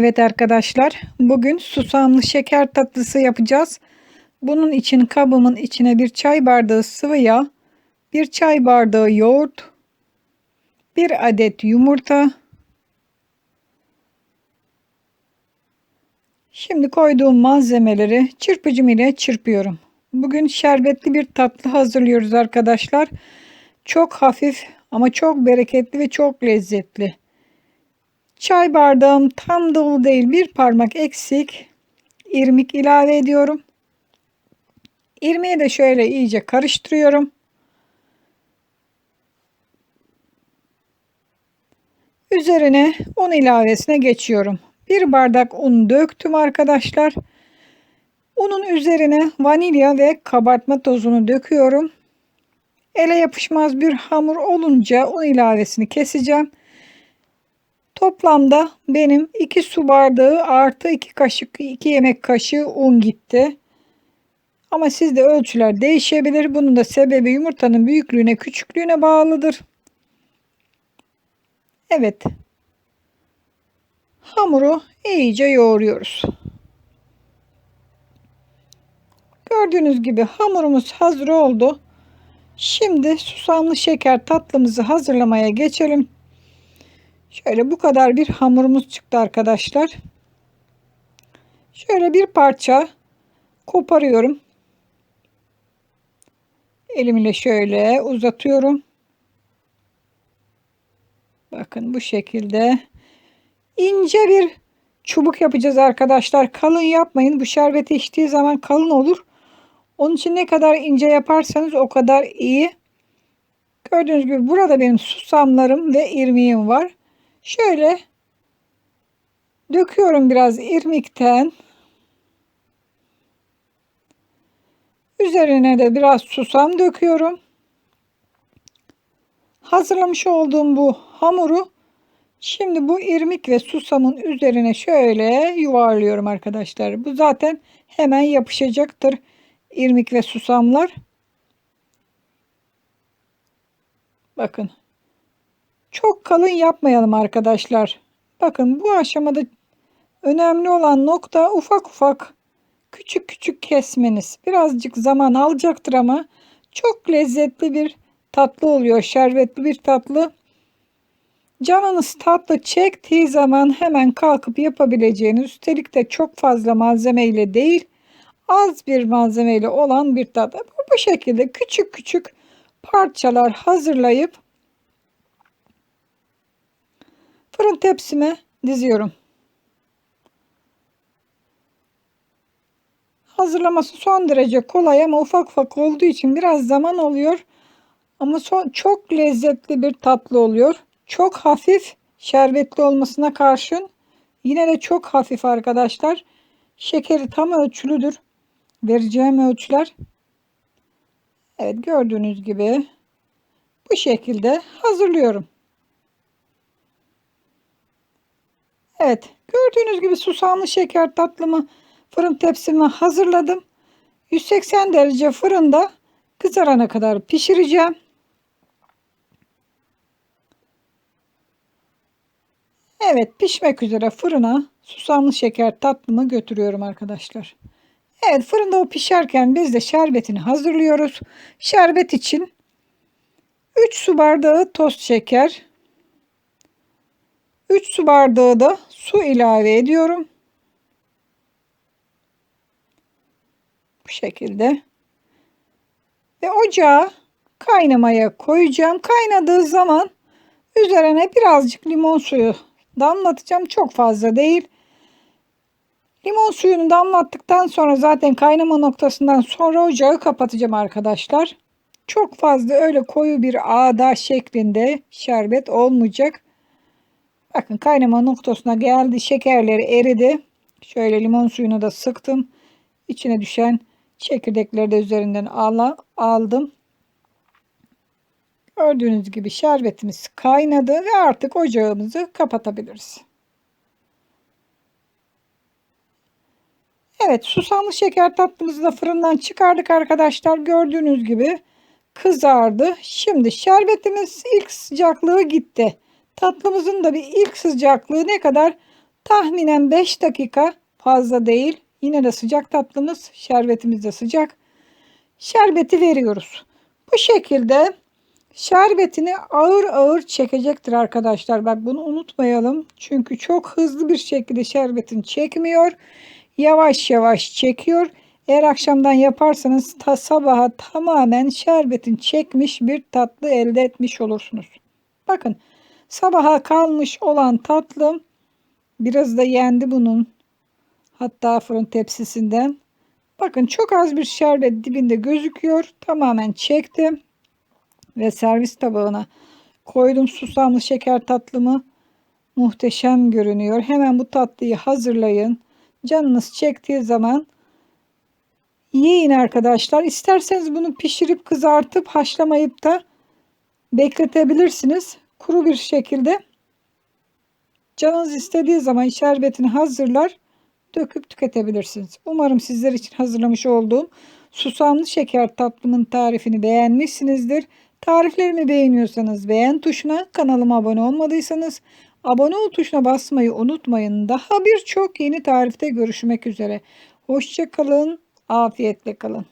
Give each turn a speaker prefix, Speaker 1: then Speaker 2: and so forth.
Speaker 1: Evet arkadaşlar, bugün susamlı şeker tatlısı yapacağız. Bunun için kabımın içine bir çay bardağı sıvı yağ, bir çay bardağı yoğurt, bir adet yumurta. Şimdi koyduğum malzemeleri çırpıcım ile çırpıyorum. Bugün şerbetli bir tatlı hazırlıyoruz arkadaşlar. Çok hafif ama çok bereketli ve çok lezzetli. Çay bardağım tam dolu değil bir parmak eksik irmik ilave ediyorum. İrmiği de şöyle iyice karıştırıyorum. Üzerine un ilavesine geçiyorum. Bir bardak un döktüm arkadaşlar. Unun üzerine vanilya ve kabartma tozunu döküyorum. Ele yapışmaz bir hamur olunca un ilavesini keseceğim. Toplamda benim 2 su bardağı artı 2 kaşık 2 yemek kaşığı un gitti. Ama sizde ölçüler değişebilir. Bunun da sebebi yumurtanın büyüklüğüne küçüklüğüne bağlıdır. Evet. Hamuru iyice yoğuruyoruz. Gördüğünüz gibi hamurumuz hazır oldu. Şimdi susamlı şeker tatlımızı hazırlamaya geçelim. Şöyle bu kadar bir hamurumuz çıktı arkadaşlar. Şöyle bir parça koparıyorum. Elimle şöyle uzatıyorum. Bakın bu şekilde ince bir çubuk yapacağız arkadaşlar. Kalın yapmayın. Bu şerbeti içtiği zaman kalın olur. Onun için ne kadar ince yaparsanız o kadar iyi. Gördüğünüz gibi burada benim susamlarım ve irmiğim var. Şöyle döküyorum biraz irmikten. Üzerine de biraz susam döküyorum. Hazırlamış olduğum bu hamuru şimdi bu irmik ve susamın üzerine şöyle yuvarlıyorum arkadaşlar. Bu zaten hemen yapışacaktır irmik ve susamlar. Bakın çok kalın yapmayalım arkadaşlar. Bakın bu aşamada önemli olan nokta ufak ufak küçük küçük kesmeniz. Birazcık zaman alacaktır ama çok lezzetli bir tatlı oluyor. Şerbetli bir tatlı. Canınız tatlı çektiği zaman hemen kalkıp yapabileceğiniz üstelik de çok fazla malzeme ile değil az bir malzeme ile olan bir tatlı. Bu şekilde küçük küçük parçalar hazırlayıp Fırın tepsime diziyorum. Hazırlaması son derece kolay ama ufak ufak olduğu için biraz zaman oluyor. Ama son, çok lezzetli bir tatlı oluyor. Çok hafif şerbetli olmasına karşın yine de çok hafif arkadaşlar. Şekeri tam ölçülüdür. Vereceğim ölçüler. Evet gördüğünüz gibi bu şekilde hazırlıyorum. Evet gördüğünüz gibi susamlı şeker tatlımı fırın tepsime hazırladım. 180 derece fırında kızarana kadar pişireceğim. Evet pişmek üzere fırına susamlı şeker tatlımı götürüyorum arkadaşlar. Evet fırında o pişerken biz de şerbetini hazırlıyoruz. Şerbet için 3 su bardağı toz şeker, 3 su bardağı da su ilave ediyorum. Bu şekilde. Ve ocağa kaynamaya koyacağım. Kaynadığı zaman üzerine birazcık limon suyu damlatacağım. Çok fazla değil. Limon suyunu damlattıktan sonra zaten kaynama noktasından sonra ocağı kapatacağım arkadaşlar. Çok fazla öyle koyu bir ağda şeklinde şerbet olmayacak. Bakın kaynama noktasına geldi. Şekerleri eridi. Şöyle limon suyunu da sıktım. İçine düşen çekirdekleri de üzerinden aldım. Gördüğünüz gibi şerbetimiz kaynadı ve artık ocağımızı kapatabiliriz. Evet susamlı şeker tatlımızı da fırından çıkardık arkadaşlar. Gördüğünüz gibi kızardı. Şimdi şerbetimiz ilk sıcaklığı gitti. Tatlımızın da bir ilk sıcaklığı ne kadar? Tahminen 5 dakika fazla değil. Yine de sıcak tatlımız. Şerbetimiz de sıcak. Şerbeti veriyoruz. Bu şekilde şerbetini ağır ağır çekecektir arkadaşlar. Bak bunu unutmayalım. Çünkü çok hızlı bir şekilde şerbetini çekmiyor. Yavaş yavaş çekiyor. Eğer akşamdan yaparsanız ta sabaha tamamen şerbetin çekmiş bir tatlı elde etmiş olursunuz. Bakın sabaha kalmış olan tatlım biraz da yendi bunun. Hatta fırın tepsisinden. Bakın çok az bir şerbet dibinde gözüküyor. Tamamen çektim. Ve servis tabağına koydum susamlı şeker tatlımı. Muhteşem görünüyor. Hemen bu tatlıyı hazırlayın. Canınız çektiği zaman yiyin arkadaşlar. İsterseniz bunu pişirip kızartıp haşlamayıp da bekletebilirsiniz. Kuru bir şekilde canınız istediği zaman şerbetini hazırlar döküp tüketebilirsiniz. Umarım sizler için hazırlamış olduğum susamlı şeker tatlımın tarifini beğenmişsinizdir. Tariflerimi beğeniyorsanız beğen tuşuna, kanalıma abone olmadıysanız abone ol tuşuna basmayı unutmayın. Daha birçok yeni tarifte görüşmek üzere. Hoşçakalın, afiyetle kalın.